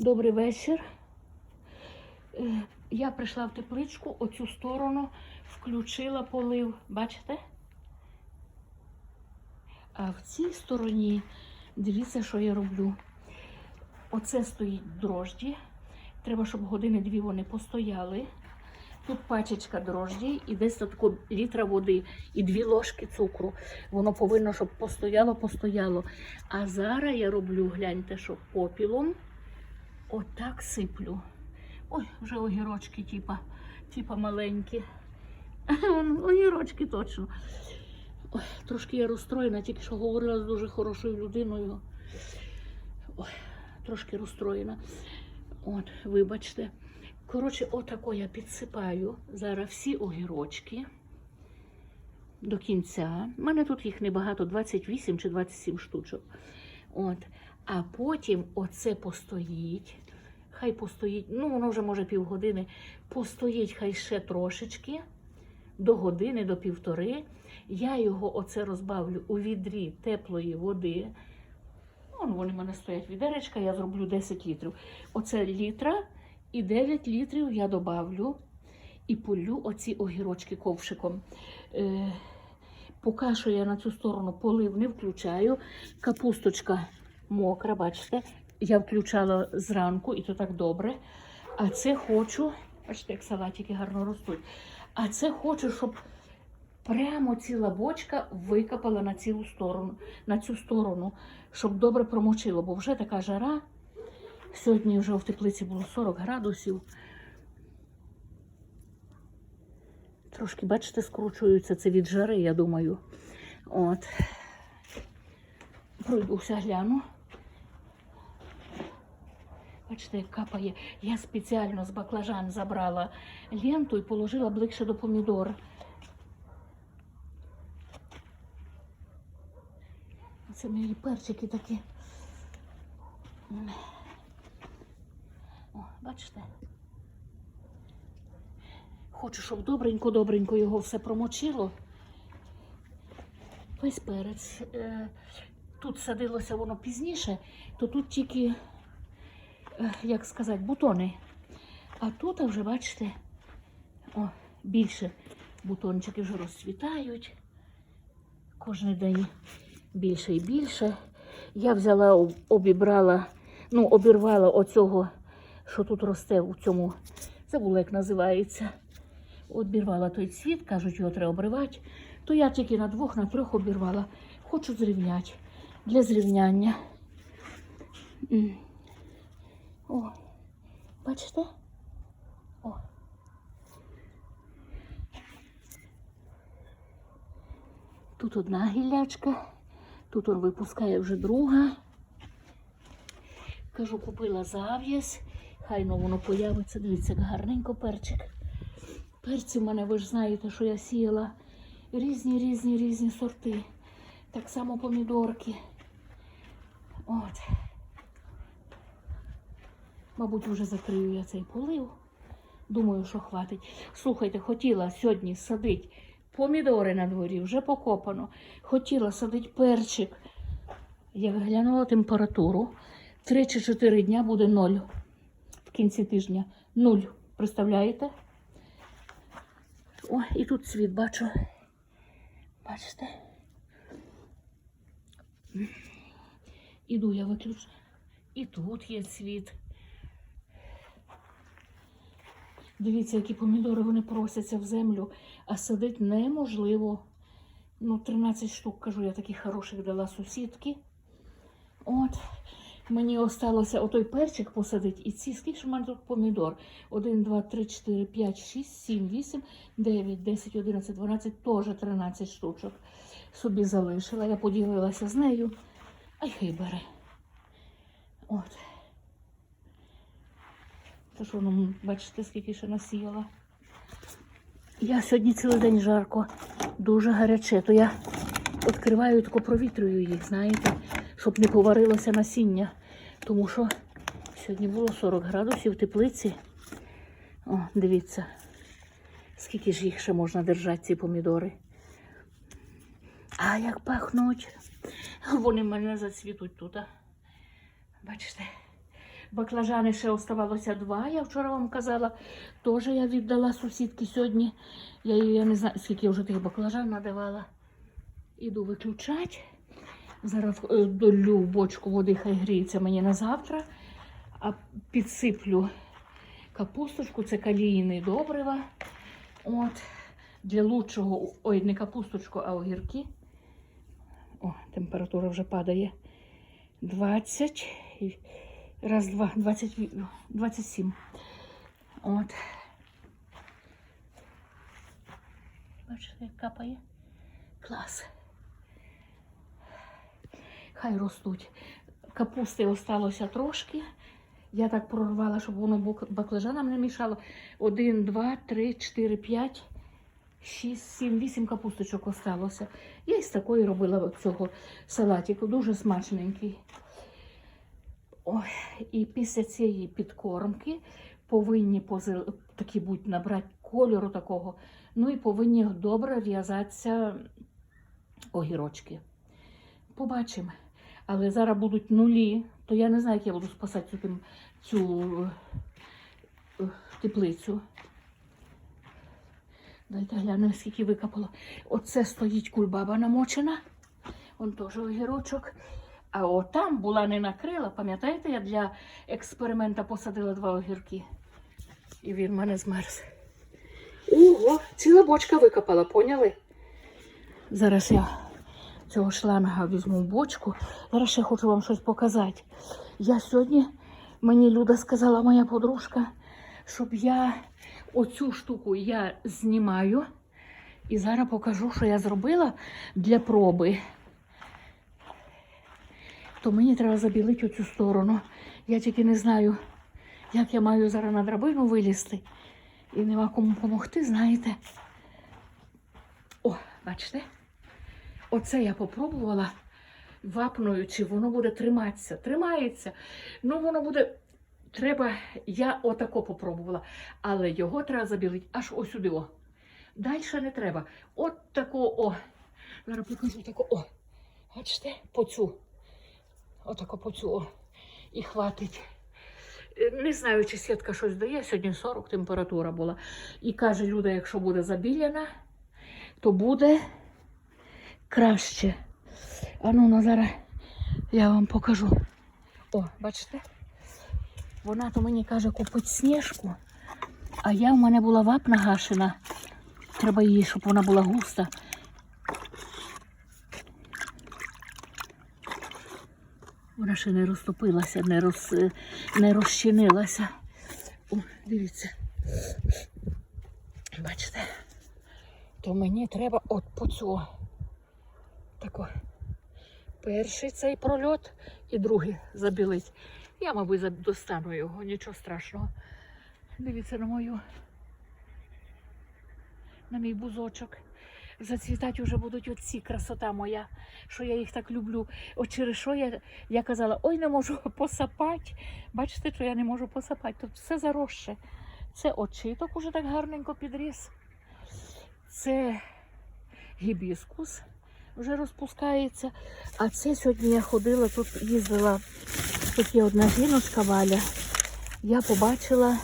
Добрий вечір. Е, Я прийшла в тепличку, оцю сторону включила полив. Бачите? А в цій стороні, дивіться, що я роблю. Оце стоїть дрожджі. Треба, щоб години дві вони постояли. Тут пачечка дрожджі і десь тако літра води і дві ложки цукру. Воно повинно, щоб постояло, постояло. А зараз я роблю, гляньте, що попілом отак сиплю. Ой, вже огірочки, типа, типа маленькі. Огірочки точно. Ой, трошки я розстроєна, тільки що говорила з дуже хорошою людиною. Ой, трошки розстроєна. От, вибачте. Коротше, отако я підсипаю зараз всі огірочки до кінця. У мене тут їх небагато, 28 чи 27 штучок. От. А потім оце постоїть. Хай постоїть, ну воно вже може півгодини. Постоїть хай ще трошечки, до години, до півтори. Я його оце розбавлю у відрі теплої води. Вон вони в мене стоять відеречка, я зроблю 10 літрів. Оце літра і 9 літрів я добавлю і полю оці огірочки ковшиком. Е, поки що я на цю сторону полив не включаю. Капусточка мокра, бачите, я включала зранку, і то так добре. А це хочу, бачите, як салатики гарно ростуть. А це хочу, щоб прямо ціла бочка викопала на цілу сторону, на цю сторону, щоб добре промочило, бо вже така жара. Сьогодні вже в теплиці було 40 градусів. Трошки, бачите, скручуються це від жари, я думаю. От. Пройдуся, гляну. Бачите, як капає. Я спеціально з баклажан забрала ленту і положила ближче до помідор. Це мої перчики такі. О, бачите? Хочу, щоб добренько-добренько його все промочило. Весь перець. Е, Тут садилося воно пізніше, то тут тільки, як сказати, бутони. А тут вже, бачите, о, більше бутончики вже розцвітають. Кожен день більше і більше. Я взяла, обібрала, ну, обірвала оцього, що тут росте у цьому. Забула, як називається. Обірвала той цвіт, кажуть, його треба обривати. То я тільки на двох, на трьох обірвала. Хочу зрівняти. Для зрівняння. О, бачите? О. Тут одна гіллячка, тут он випускає вже друга. Кажу, купила зав'язь, хай ну воно появиться. Дивіться, як гарненько перчик. Перці в мене, ви ж знаєте, що я сіяла різні, різні, різні сорти. Так само помідорки. От. Мабуть, вже закрию я цей полив. Думаю, що хватить. Слухайте, хотіла сьогодні садити помідори на дворі, вже покопано. Хотіла садити перчик. Як глянула температуру, 3 чи 4 дня буде ноль. В кінці тижня нуль. Представляєте? О, і тут цвіт бачу. Бачите? Іду я виключу. І тут є цвіт. Дивіться, які помідори вони просяться в землю, а садити неможливо. Ну, 13 штук, кажу, я таких хороших дала сусідки. От. Мені осталося отой перчик посадити і ці, скільки ж у мене тут помідор? 1, 2, 3, 4, 5, 6, 7, 8, 9, 10, 11, 12, теж 13 штучок. Собі залишила. Я поділилася з нею. А й хай бере. От. То що, ну, бачите, скільки ще насіяла. Я сьогодні цілий день жарко, дуже гаряче, то я відкриваю, тако провітрюю їх, знаєте, щоб не поварилося насіння. Тому що сьогодні було 40 градусів в теплиці. О, дивіться, скільки ж їх ще можна держати, ці помідори. А як пахнуть. Вони мене зацвітуть тут. Бачите? Баклажани ще оставалося два, я вчора вам казала. Теж я віддала сусідки сьогодні. Я я не знаю, скільки вже тих баклажан надавала. Іду виключати. Зараз е, долю бочку води, хай гріється мені на завтра. А підсиплю капусточку, це калійне добрива. От, для лучшого, ой, не капусточку, а огірки. О, температура вже падає. 20. Раз, два, 20, 27. От. Бачите, як капає? Клас. Хай ростуть. Капусти осталося трошки. Я так прорвала, щоб воно бак- баклажанам не мішало. Один, два, три, чотири, п'ять, шість, сім, вісім капусточок осталося. Я із такої робила цього салатику. Дуже смачненький. Ой, і після цієї підкормки повинні позел... такі будь набрати кольору такого. Ну і повинні добре в'язатися огірочки. Побачимо. Але зараз будуть нулі, то я не знаю, як я буду спасати цю, цю е, теплицю. Дайте гляну, скільки викопало. Оце стоїть кульбаба намочена. Вон теж огірочок. А от там була не накрила, пам'ятаєте, я для експеримента посадила два огірки. І він мене змерз. Ого, ціла бочка викопала, поняли? Зараз я цього шланга візьму в бочку. Зараз ще хочу вам щось показати. Я сьогодні, мені Люда сказала, моя подружка, щоб я оцю штуку я знімаю. І зараз покажу, що я зробила для проби. То мені треба забілити оцю сторону. Я тільки не знаю, як я маю зараз на драбину вилізти. І нема кому допомогти, знаєте. О, бачите? Оце я попробувала вапною, чи воно буде триматися. Тримається. Ну, воно буде. Треба, я отако попробувала, але його треба забілити аж ось сюди. О. Далі не треба. От тако, о. Зараз покажу тако, о. Бачите, по цю. Отако по. І хватить. Е, Не знаю, чи сітка щось дає. Сьогодні 40 температура була. І каже Люда, якщо буде забіляна, то буде краще. А ну, ну зараз я вам покажу. О, бачите? Вона то мені каже купити сніжку, а я в мене була вапна гашена. Треба її, щоб вона була густа. Вона ще не розтопилася, не, роз, не розчинилася. О, дивіться. Бачите? То мені треба от по цього. Тако. Перший цей прольот і другий забілить. Я, мабуть, достану його, нічого страшного. Дивіться на мою, на мій бузочок. Зацвітати вже будуть оці красота моя, що я їх так люблю. От через що я, я казала, ой, не можу посапати. Бачите, що я не можу посапати. Тут все заросше. Це очиток уже так гарненько підріс. Це гібіскус вже розпускається. А це сьогодні я ходила, тут їздила, тут є одна жіночка Валя. Я побачила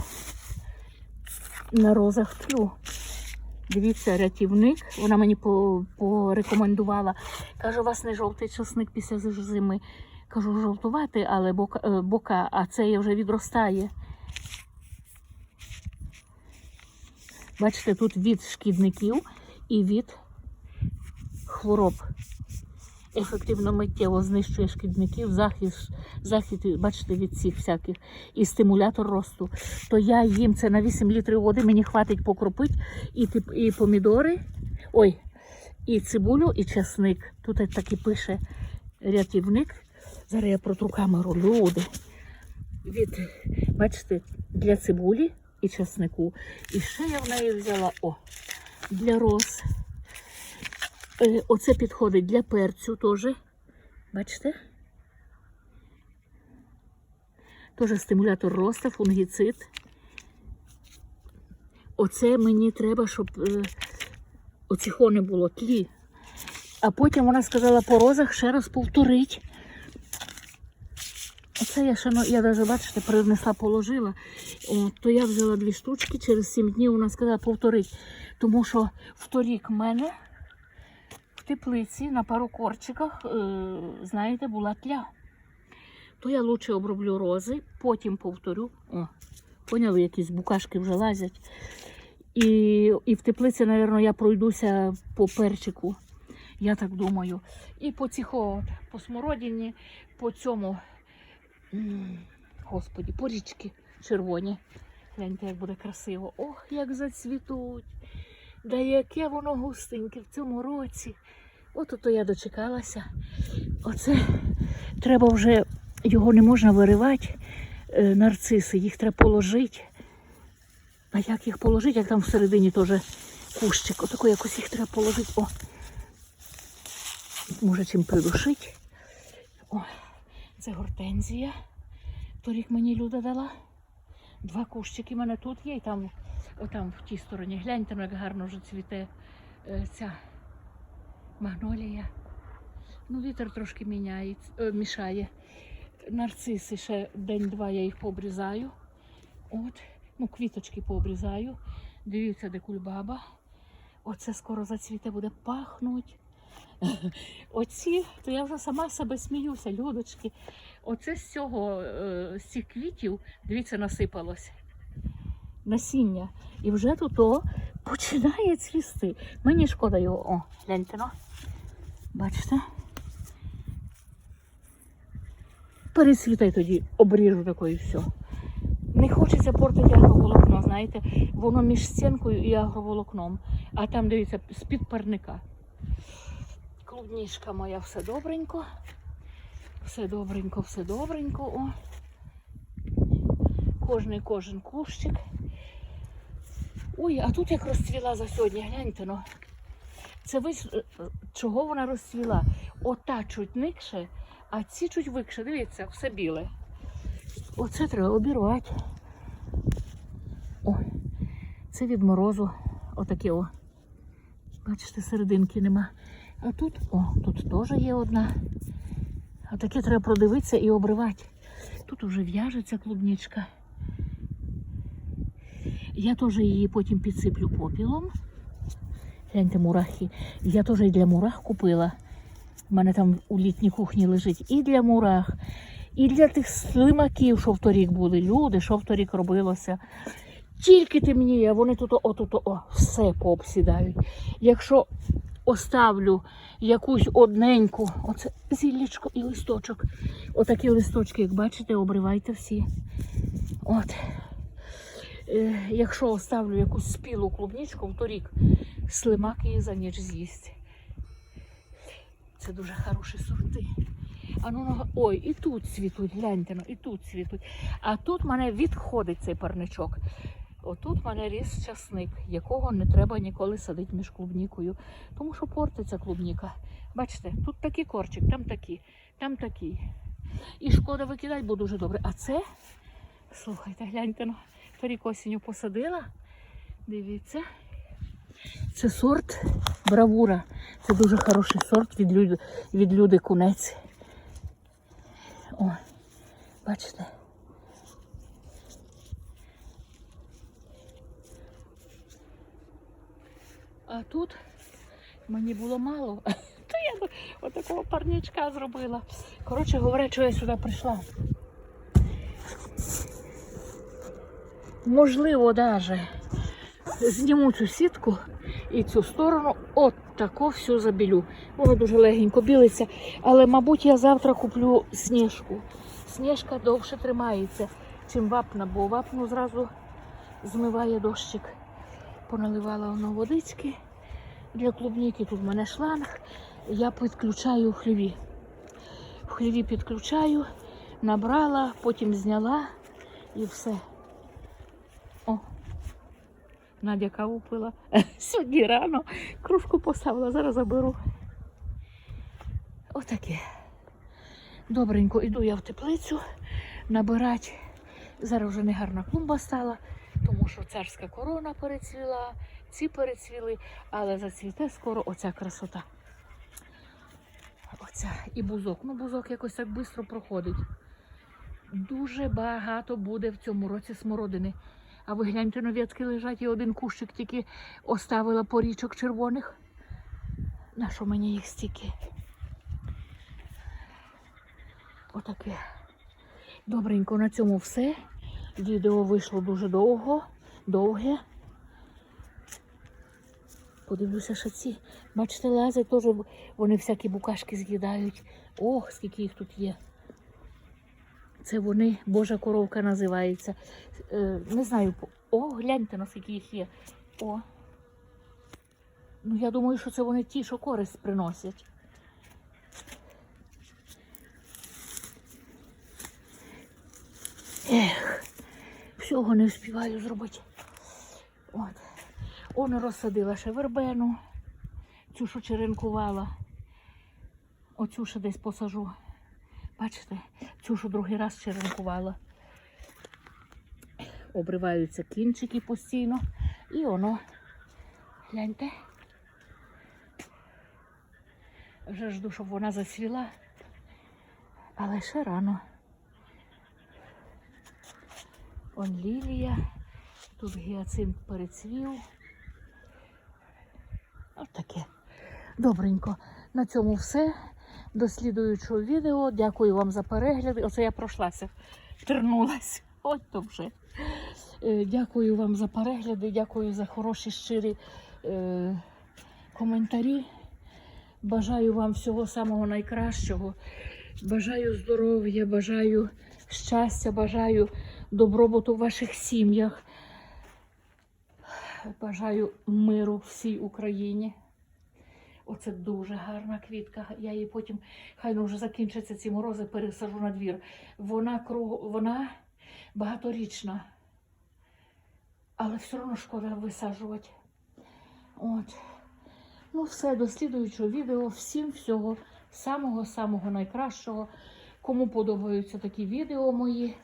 на розах тлю. Дивіться, рятівник. Вона мені порекомендувала. Каже, у вас не жовтий часник після зими. Кажу, жовтувати, але бока, е, бока, а це вже відростає. Бачите, тут від шкідників і від хвороб. Ефективно миттєво знищує шкідників, захист, захист, бачите, від цих всяких і стимулятор росту. То я їм це на 8 літрів води, мені хватить покропити і, і помідори, ой, і цибулю, і часник. Тут так і пише рятівник. Зараз я протру камеру, люди. Від, бачите, для цибулі і часнику. І ще я в неї взяла о, для роз. Е, Оце підходить для перцю теж. Бачите? Теж стимулятор росту, фунгіцид. Оце мені треба, щоб е, оціхо не було тлі. А потім вона сказала по розах ще раз повторить. Оце я ще, ну, я навіть, бачите, принесла, положила. О, то я взяла дві штучки, через 7 днів вона сказала повторити. Тому що вторік в мене теплиці на пару корчиках, е, знаєте, була тля. То я лучше оброблю рози, потім повторю. О, поняли, якісь букашки вже лазять. І, і в теплиці, мабуть, я пройдуся по перчику. Я так думаю. І по цього, по смородині, по цьому, господі, по річки червоні. Гляньте, як буде красиво. Ох, як зацвітуть. Да яке воно густеньке в цьому році. От ото я дочекалася. Оце треба вже, його не можна виривати, е, нарциси, їх треба положити. А як їх положити, як там всередині теж кущик. Отако якось їх треба положити. О. Може чим придушити. О, це гортензія. Торік мені Люда дала. Два кущики в мене тут є, і там, отам в тій стороні. Гляньте, ну, як гарно вже цвіте е, ця магнолія. Ну, вітер трошки міняє, е, мішає. Нарциси ще день-два я їх пообрізаю. От, ну, квіточки пообрізаю. Дивіться, де кульбаба. Оце скоро зацвіте, буде пахнуть. Оці, то я вже сама себе сміюся, людочки. Оце з цього, е, з цих квітів, дивіться, насипалось насіння. І вже тут о, починає цвісти. Мені шкода його. О, гляньте, ну. Бачите? Пересвітай тоді, обріжу такою і все. Не хочеться портити агроволокно, знаєте, воно між стінкою і агроволокном. А там, дивіться, з-під парника. Клубнішка моя все добренько. Все добренько, все добренько. О. Кожний кожен кущик. Ой, а тут як розцвіла за сьогодні, гляньте ну. Це ви е, чого вона розцвіла? Ота чуть никше, а ці чуть викше. Дивіться, все біле. Оце треба обірвати. О, це від морозу. Отаке о. Бачите, серединки нема. А тут, о, тут теж є одна. А таке треба продивитися і обривати. Тут вже в'яжеться клубничка. Я теж її потім підсиплю попілом. Гляньте, мурахи. Я теж і для мурах купила. У мене там у літній кухні лежить і для мурах, і для тих слимаків, що вторік були. Люди, що вторік робилося. Тільки темніє, вони тут отут о, все пообсідають. Якщо оставлю якусь одненьку, оце зіллячко і листочок. Отакі листочки, як бачите, обривайте всі. От. Е, якщо оставлю якусь спілу клубничку, вторік слимак її за ніч з'їсть. Це дуже хороші сорти. А ну, ну, ой, і тут цвітуть, гляньте, ну, і тут цвітуть. А тут мене відходить цей парничок. Отут в мене ріс часник, якого не треба ніколи садити між клубнікою, тому що портиться клубніка. Бачите, тут такий корчик, там такий, там такий. І шкода викидати, бо дуже добре. А це, слухайте, гляньте, ну, торік осінню посадила. Дивіться. Це сорт бравура. Це дуже хороший сорт від люди, від люди кунець. О, бачите? А тут мені було мало. То я отакого парничка зробила. Коротше говоря, що я сюди прийшла. Можливо, навіть зніму цю сітку і цю сторону от тако все забілю. Воно дуже легенько білиться. Але, мабуть, я завтра куплю сніжку. Сніжка довше тримається, чим вапна, бо вапну зразу змиває дощик. Поналивала воно водички для клубніки. Тут в мене шланг. Я підключаю в хліві. В хліві підключаю, набрала, потім зняла і все. О, Надя каву пила. Сьогодні рано кружку поставила, зараз заберу. Отаке. Добренько йду я в теплицю набирати. Зараз вже не гарна клумба стала, тому що царська корона перецвіла, ці перецвіли, але зацвіте скоро оця красота. Оця і бузок. Ну, бузок якось так швидко проходить. Дуже багато буде в цьому році смородини. А ви гляньте, нов'ятки лежать, і один кущик тільки оставила порічок червоних. На що мені їх стільки? Отаке. Добренько, на цьому все. Відео вийшло дуже довго, довге. Подивлюся, що ці. Бачите, лазять теж, вони всякі букашки з'їдають. Ох, скільки їх тут є. Це вони, Божа коровка називається. Е, не знаю, о, гляньте, наскільки їх є. О. Ну, я думаю, що це вони ті, що користь приносять. Ех, всього не встигаю зробити. От. Он розсадила ще вербену, цю, що черенкувала. Оцю ще десь посажу. Бачите, цю, що другий раз черенкувала. Обриваються кінчики постійно. І воно, гляньте. Вже жду, щоб вона зацвіла. Але ще рано. Он лілія. Тут гіацинт перецвів. От таке. Добренько. На цьому все. До слідуючого відео. Дякую вам за перегляд. Оце я пройшлася, тернулася. От то вже. Е, Дякую вам за перегляди, дякую за хороші щирі е, коментарі. Бажаю вам всього самого найкращого. Бажаю здоров'я, бажаю щастя, бажаю добробуту в ваших сім'ях. Бажаю миру всій Україні. Оце дуже гарна квітка. Я її потім, хай ну вже закінчаться ці морози, пересажу на двір. Вона круг, вона багаторічна, але все одно шкода висаджувати. От. Ну, все, до слідуючого відео. Всім всього самого-самого найкращого. Кому подобаються такі відео мої.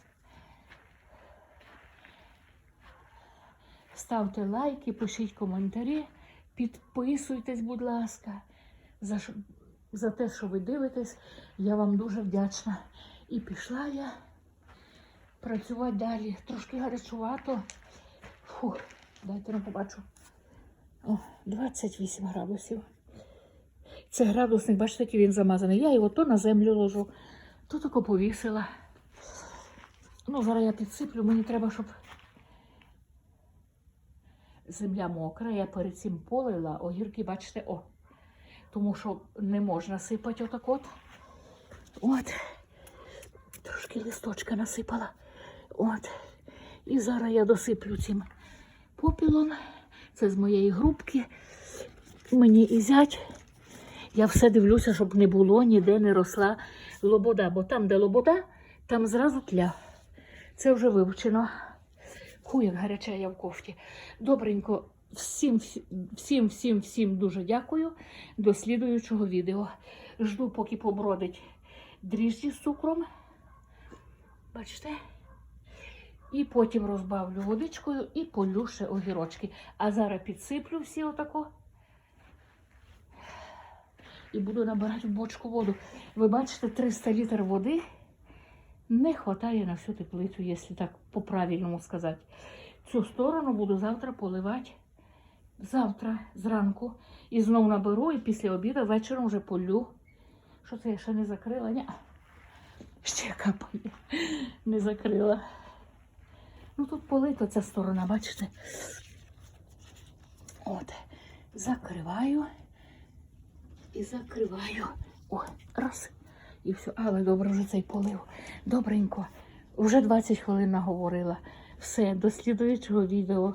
Ставте лайки, пишіть коментарі, підписуйтесь, будь ласка, за, за те, що ви дивитесь. Я вам дуже вдячна. І пішла я працювати далі. Трошки гарячувато. Фух, дайте не побачу. О, 28 градусів. Це градусник, бачите, який він замазаний. Я його то на землю ложу, то тако повісила. Ну, зараз я підсиплю, мені треба, щоб земля мокра. Я перед цим полила огірки, бачите, о. Тому що не можна сипати отак от. От. Трошки листочка насипала. От. І зараз я досиплю цим попілом. Це з моєї грубки. Мені і зять. Я все дивлюся, щоб не було, ніде не росла лобода. Бо там, де лобода, там зразу тля. Це вже вивчено. Ху, як гаряча я в кофті. Добренько, всім, всім, всім, всім дуже дякую. До слідуючого відео. Жду, поки побродить дріжджі з цукром. Бачите? І потім розбавлю водичкою і полю ще огірочки. А зараз підсиплю всі отако. І буду набирати в бочку воду. Ви бачите, 300 літр води не вистачає на всю теплицю, якщо так по-правильному сказати. Цю сторону буду завтра поливати. Завтра зранку. І знову наберу, і після обіду вечором вже полю. Що це я ще не закрила? Ні. Ще капає. Не закрила. Ну тут полита ця сторона, бачите? От. Закриваю і закриваю. О, раз. І все. Але добре вже цей полив. Добренько. Вже 20 хвилин наговорила. Все, до слідуючого відео.